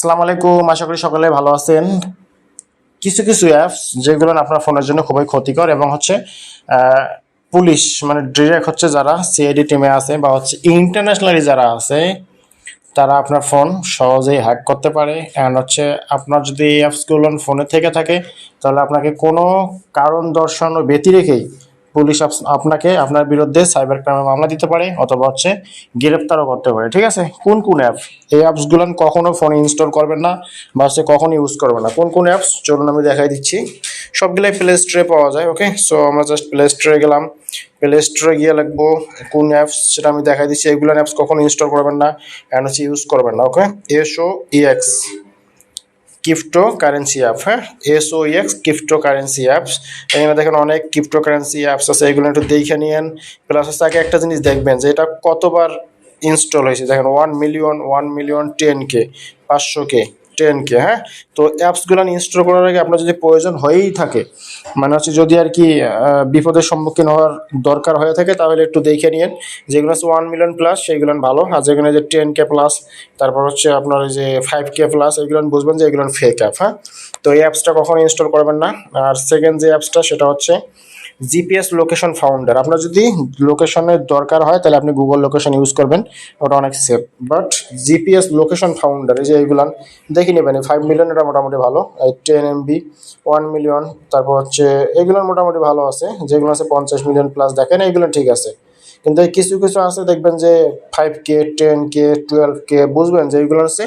আসসালামু আলাইকুম, আশা করি সকলে ভালো আছেন। কিছু কিছু অ্যাপস যেগুলো আপনার ফোনের জন্য খুবই ক্ষতিকর এবং হচ্ছে পুলিশ মানে ডিরেক্ট হচ্ছে যারা সিআইডি টিমে আছে বা হচ্ছে ইন্টারন্যাশনালি যারা আছে, তারা আপনার ফোন সহজেই হ্যাক করতে পারে। অ্যান্ড হচ্ছে আপনার যদি এই অ্যাপসগুলো ফোনে থেকে থাকে, তাহলে আপনাকে কোনো কারণ দর্শানো ব্যতি রেখেই পুলিশ আপ- আপনাকে, আপনার বিরুদ্ধে সাইবার ক্রাইমে মামলা দিতে পারে অথবা হচ্ছে গ্রেপ্তারও করতে পারে, ঠিক আছে? কোন কোন অ্যাপ এই অ্যাপসগুলো কখনো ফোনে ইনস্টল করবেন না বা হচ্ছে কখনো ইউজ করবেন না। কোন কোন অ্যাপস চলুন আমি দেখাই দিচ্ছি। সবগুলাই প্লে স্টোরে পাওয়া যায় ওকে সো আমরা জাস্ট প্লে স্টোরে গেলাম। প্লে স্টোরে গিয়ে লিখব কোন অ্যাপস সেটা আমি দেখাই দিচ্ছি। এগুলো অ্যাপস কখনো ইনস্টল করবেন না অ্যান্ড হচ্ছে ইউজ করবেন না okay S O E X crypto currency app হ্যাঁ S O X crypto currency apps এখানে দেখেন অনেক ক্রিপ্টো কারেন্সি অ্যাপস আছে, এগুলো একটু দেখে নিয়েন। প্লাস হচ্ছে আগে একটা জিনিস দেখবেন যে এটা কতবার ইনস্টল হয়েছে। দেখেন one million one million ten K পাঁচশো কে টেন কে হ্যাঁ? তো অ্যাপসগুলো ইনস্টল করার আগে আপনার যদি প্রয়োজন হয়েই থাকে মানে হচ্ছে যদি আর কি বিপদের সম্মুখীন হওয়ার দরকার হয়ে থাকে, তাহলে একটু দেখে নিন যেগুলো হচ্ছে ওয়ান মিলিয়ন প্লাস সেইগুলো ভালো। আর যেগুলো যে টেন কে প্লাস তারপর হচ্ছে আপনার যে ফাইভ কে প্লাস এগুলো বুঝবেন যে এগুলো ফেক অ্যাপ হ্যাঁ? তো এই অ্যাপসটা কখনো ইনস্টল করবেন না। আর সেকেন্ড যে অ্যাপসটা সেটা হচ্ছে জিপিএস লোকেশন ফাউন্ডার আপনার যদি লোকেশনের দরকার হয়, তাহলে আপনি গুগল লোকেশন ইউজ করবেন। ওটা অনেক safe but GPS location founder এই যে এইগুলান, দেখে নেবেন। ফাইভ মিলিয়ন এটা মোটামুটি ভালো। এই টেন এমবি ওয়ান মিলিয়ন তারপর হচ্ছে এগুলোর মোটামুটি ভালো আছে। যেগুলো আছে পঞ্চাশ মিলিয়ন প্লাস দেখেন, এইগুলো ঠিক আছে। কিন্তু কিছু কিছু আছে, দেখবেন যে five K ten K twelve K বুঝবেন যে এইগুলো হচ্ছে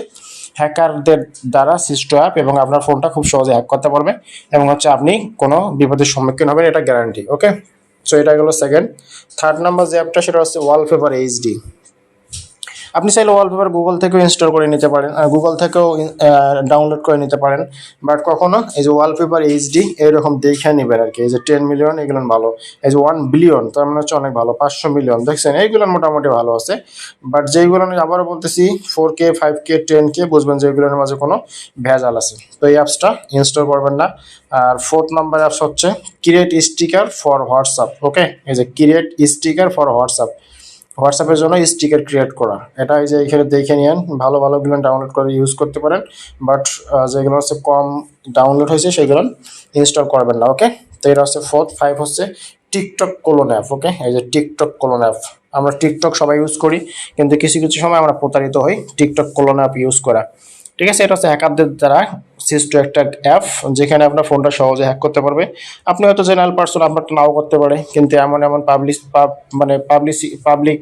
হ্যাকারদের দ্বারা সৃষ্ট অ্যাপ এবং আপনার ফোনটা খুব সহজে হ্যাক করতে পারবে এবং হচ্ছে আপনি কোনো বিপদের সম্মুখীন হবেন, এটা গ্যারান্টি ওকে সো এটা গেলো সেকেন্ড থার্ড নাম্বার যে অ্যাপটা সেটা হচ্ছে ওয়ালপেপার এইচডি আপনি চাইলে ওয়ালপেপার গুগল থেকেও ইনস্টল করে নিতে পারেন আর গুগল থেকেও ডাউনলোড করে নিতে পারেন। বাট কখনো এই যে ওয়ালপেপার এইচডি এইরকম দেখে নেবেন আর কি। এই যে টেন মিলিয়ন এগুলো ভালো। এই যে ওয়ান বিলিয়ন তার মানে হচ্ছে অনেক ভালো। পাঁচশো মিলিয়ন দেখছেন? এইগুলো মোটামুটি ভালো আছে। বাট যেইগুলো আমি আবারও বলতেছি four K five K ten K বুঝবেন যে এগুলোর মাঝে কোনো ভেজাল আছে। তো এই অ্যাপসটা ইনস্টল করবেন না। আর ফোর্থ নাম্বার অ্যাপস হচ্ছে create sticker for WhatsApp okay এই যে ক্রিয়েট স্টিকার ফর হোয়াটসঅ্যাপ হোয়াটসঅ্যাপের জন্য স্টিকার ক্রিয়েট করা। এটা এই যে এখানে দেখে নিন ভালো ভালোগুলো ডাউনলোড করে ইউজ করতে পারেন বাট যেগুলো হচ্ছে কম ডাউনলোড হয়েছে সেগুলো ইনস্টল করবেন না ওকে তো এটা হচ্ছে ফোর্থ ফাইভ হচ্ছে টিকটক কোলন অ্যাপ ওকে এই যে টিকটক কোলন অ্যাপ আমরা টিকটক সবাই ইউজ করি, কিন্তু কিছু কিছু সময় আমরা প্রতারিত হই টিকটক কোলন অ্যাপ ইউজ করা। ঠিক আছে, এটা হচ্ছে হ্যাকারদের দ্বারা সৃষ্ট একটা অ্যাপ যেখানে আপনার ফোনটা সহজে হ্যাক করতে পারবে। আপনি হয়তো জেনারেল পার্সন আপনারটা নাও করতে পারে, কিন্তু এমন এমন পাবলিক মানে পাবলিসি পাবলিক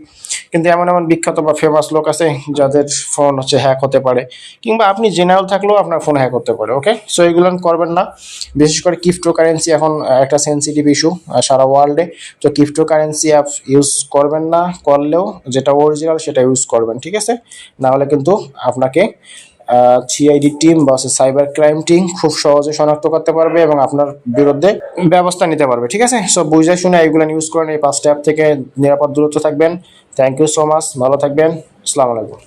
কিন্তু এমন এমন বিখ্যাত বা ফেমাস লোক আছে, যাদের ফোন হচ্ছে হ্যাক হতে পারে। কিংবা আপনি জেনারেল থাকলেও আপনার ফোন হ্যাক হতে পারে ওকে সো এগুলো করবেন না। বিশেষ করে ক্রিপ্টো কারেন্সি এখন একটা সেন্সিটিভ ইস্যু সারা ওয়ার্ল্ডে তো ক্রিপ্টো কারেন্সি অ্যাপ ইউজ করবেন না, করলেও যেটা অরিজিনাল সেটা ইউজ করবেন, ঠিক আছে? না হলে কিন্তু আপনাকে সিআইডি টিম বা হচ্ছে সাইবার ক্রাইম টিম খুব সহজে শনাক্ত করতে পারবে এবং আপনার বিরুদ্ধে ব্যবস্থা নিতে পারবে, ঠিক আছে? সব বুঝে শুনে এইগুলো ইউজ করেন, এই পাঁচটা অ্যাপ থেকে নিরাপদ দূরত্ব থাকবেন। থ্যাংক ইউ সো মাচ ভালো থাকবেন। আসসালামু আলাইকুম।